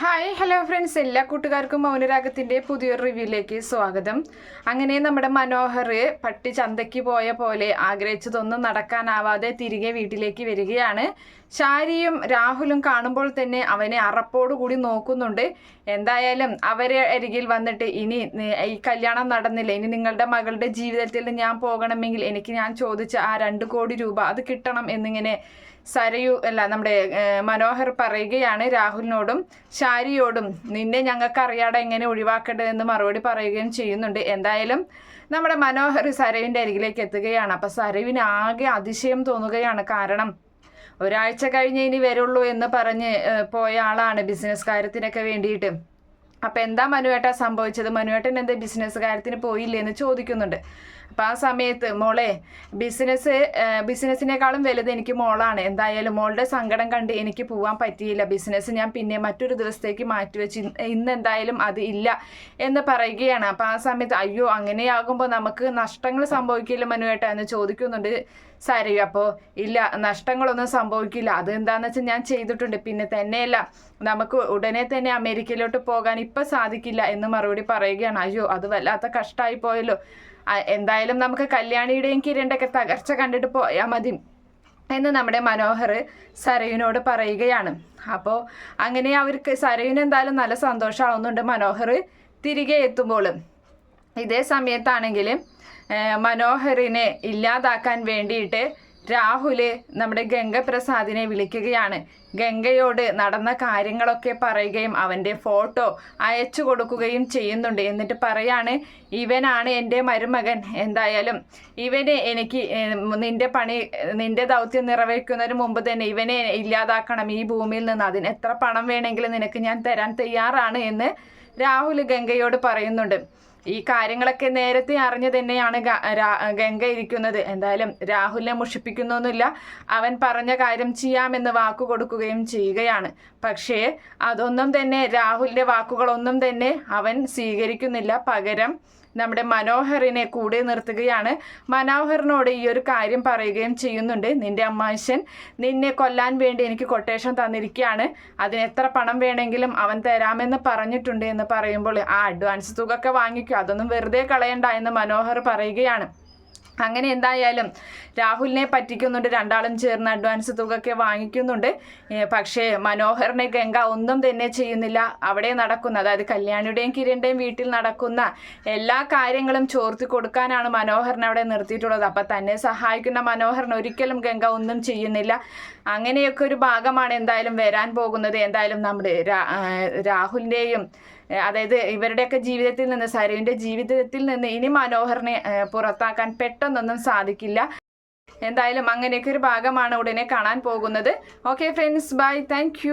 Hi hello friends എല്ലാ കൂട്ടുകാർക്കും മൗനരാഗത്തിന്റെ പുതിയൊരു റിവ്യൂയിലേക്ക് സ്വാഗതം. അങ്ങനെ നമ്മുടെ മനോഹർ പട്ടി ചന്തയ്ക്ക് പോയ പോലെ ആഗ്രഹിച്ചതൊന്നും നടക്കാനാവാതെ തിരികെ വീട്ടിലേക്ക് വരികയാണ്. ശാരിയും രാഹുലും കാണുമ്പോൾ തന്നെ അവനെ അറപ്പോടുകൂടി നോക്കുന്നുണ്ട്. എന്തായാലും അവരെ അരികിൽ വന്നിട്ട് ഇനി ഈ കല്യാണം നടന്നില്ല. ഇനി നിങ്ങളുടെ മകളുടെ ജീവിതത്തിൽ ഞാൻ പോകണമെങ്കിൽ എനിക്ക് ഞാൻ ചോദിച്ച ആ രണ്ട് കോടി രൂപ അത് കിട്ടണം എന്നിങ്ങനെ സരയു അല്ല നമ്മുടെ മനോഹർ പറയുകയാണ് രാഹുലിനോടും. ഷാരിയോടും നിന്നെ ഞങ്ങൾക്ക് അറിയാതെ എങ്ങനെ ഒഴിവാക്കേണ്ടതെന്ന് മറുപടി പറയുകയും ചെയ്യുന്നുണ്ട്. എന്തായാലും നമ്മുടെ മനോഹർ സരവിന്റെ അരികിലേക്ക് എത്തുകയാണ്. അപ്പം സരവിന് ആകെ അതിശയം തോന്നുകയാണ്. കാരണം ഒരാഴ്ച കഴിഞ്ഞ് ഇനി വരുള്ളൂ എന്ന് പറഞ്ഞ് പോയ ആളാണ് ബിസിനസ് കാര്യത്തിനൊക്കെ വേണ്ടിയിട്ട്. അപ്പം എന്താ മനുവേട്ട സംഭവിച്ചത്? മനുവേട്ടൻ എന്താ ബിസിനസ് കാര്യത്തിന് പോയില്ലേ എന്ന് ചോദിക്കുന്നുണ്ട്. അപ്പം ആ സമയത്ത് മോളെ ബിസിനസ് ബിസിനസ്സിനേക്കാളും വലുത് എനിക്ക് മോളാണ്. എന്തായാലും മോളുടെ സങ്കടം കണ്ട് എനിക്ക് പോകാൻ പറ്റിയില്ല. ബിസിനസ് ഞാൻ പിന്നെ മറ്റൊരു ദിവസത്തേക്ക് മാറ്റിവെച്ച് ഇന്ന് എന്തായാലും അത് ഇല്ല എന്ന് പറയുകയാണ്. അപ്പം ആ സമയത്ത് അയ്യോ അങ്ങനെയാകുമ്പോൾ നമുക്ക് നഷ്ടങ്ങൾ സംഭവിക്കില്ല മനുവേട്ട എന്ന് ചോദിക്കുന്നുണ്ട് സാരി. അപ്പോൾ ഇല്ല നഷ്ടങ്ങളൊന്നും സംഭവിക്കില്ല. അത് എന്താണെന്ന് വെച്ചാൽ ഞാൻ ചെയ്തിട്ടുണ്ട്. പിന്നെ തന്നെയല്ല നമുക്ക് ഉടനെ തന്നെ അമേരിക്കയിലോട്ട് പോകാൻ ഇപ്പം സാധിക്കില്ല എന്ന് മറുപടി പറയുകയാണ്. അയ്യോ അത് വല്ലാത്ത കഷ്ടമായി പോയല്ലോ. എന്തായാലും നമുക്ക് കല്യാണിയുടെയും കിരണ്ടൊക്കെ തകർച്ച കണ്ടിട്ട് പോയാൽ മതി എന്ന് നമ്മുടെ മനോഹർ സരയുനോട് പറയുകയാണ്. അപ്പോൾ അങ്ങനെ അവർക്ക് സരയുന് എന്തായാലും നല്ല സന്തോഷമാവുന്നുണ്ട് മനോഹർ തിരികെ എത്തുമ്പോൾ ഇതേ സമയത്താണെങ്കിലും മനോഹറിനെ ഇല്ലാതാക്കാൻ വേണ്ടിയിട്ട് രാഹുൽ നമ്മുടെ ഗംഗപ്രസാദിനെ വിളിക്കുകയാണ്. ഗംഗയോട് നടന്ന കാര്യങ്ങളൊക്കെ പറയുകയും അവന്റെ ഫോട്ടോ അയച്ചു കൊടുക്കുകയും ചെയ്യുന്നുണ്ട്. എന്നിട്ട് പറയാണ് ഇവനാണ് എന്റെ മരുമകൻ. എന്തായാലും ഇവനെ എനിക്ക് നിന്റെ പണി നിന്റെ ദൗത്യം നിറവേറ്റുന്നതിന് മുമ്പ് തന്നെ ഇവനെ ഇല്ലാതാക്കണം. ഈ ഭൂമിയിൽ നിന്ന് അതിന് എത്ര പണം വേണമെങ്കിലും നിനക്ക് ഞാൻ തരാൻ തയ്യാറാണ് എന്ന് രാഹുൽ ഗംഗയോട് പറയുന്നുണ്ട്. ഈ കാര്യങ്ങളൊക്കെ നേരത്തെ അറിഞ്ഞു തന്നെയാണ് ഗംഗ ഇരിക്കുന്നത്. എന്തായാലും രാഹുലിനെ മുഷിപ്പിക്കുന്നൊന്നുമില്ല. അവൻ പറഞ്ഞ കാര്യം ചെയ്യാമെന്ന് വാക്കു കൊടുക്കുകയും ചെയ്യുകയാണ്. പക്ഷേ അതൊന്നും തന്നെ രാഹുലിന്റെ വാക്കുകളൊന്നും തന്നെ അവൻ സ്വീകരിക്കുന്നില്ല. പകരം നമ്മുടെ മനോഹറിനെ കൂടെ നിർത്തുകയാണ്. മനോഹറിനോട് ഈ ഒരു കാര്യം പറയുകയും ചെയ്യുന്നുണ്ട്. നിന്റെ അമ്മാശൻ നിന്നെ കൊല്ലാൻ വേണ്ടി എനിക്ക് കൊട്ടേഷൻ തന്നിരിക്കുകയാണ്. അതിന് എത്ര പണം വേണമെങ്കിലും അവൻ തരാമെന്ന് പറഞ്ഞിട്ടുണ്ട് എന്ന് പറയുമ്പോൾ ആ അഡ്വാൻസ് തുക ഒക്കെ വാങ്ങിക്കും. അതൊന്നും വെറുതെ കളയണ്ട എന്ന് മനോഹർ പറയുകയാണ്. അങ്ങനെ എന്തായാലും രാഹുലിനെ പറ്റിക്കുന്നുണ്ട്. രണ്ടാളും ചേർന്ന് അഡ്വാൻസ് തുക ഒക്കെ വാങ്ങിക്കുന്നുണ്ട് പക്ഷേ മനോഹറിനെ ഗംഗ ഒന്നും തന്നെ ചെയ്യുന്നില്ല. അവിടെ നടക്കുന്ന അതായത് കല്യാണിയുടെയും കിരണിന്റെയും വീട്ടിൽ നടക്കുന്ന എല്ലാ കാര്യങ്ങളും ചോർത്തി കൊടുക്കാനാണ് മനോഹറിനെ അവിടെ നിർത്തിയിട്ടുള്ളത്. അപ്പം തന്നെ സഹായിക്കുന്ന മനോഹറിന് ഒരിക്കലും ഗംഗ ഒന്നും ചെയ്യുന്നില്ല. അങ്ങനെയൊക്കെ ഒരു ഭാഗമാണ് എന്തായാലും വരാൻ പോകുന്നത്. എന്തായാലും നമ്മുടെ രാഹുലിന്റെയും അതായത് ഇവരുടെയൊക്കെ ജീവിതത്തിൽ നിന്ന് സരുവിന്റെ ജീവിതത്തിൽ നിന്ന് ഇനി മനോഹറിനെ പുറത്താക്കാൻ പെട്ടെന്നൊന്നും സാധിക്കില്ല. എന്തായാലും അങ്ങനെയൊക്കെ ഒരു ഭാഗമാണ് ഉടനെ കാണാൻ പോകുന്നത്. Okay friends bye thank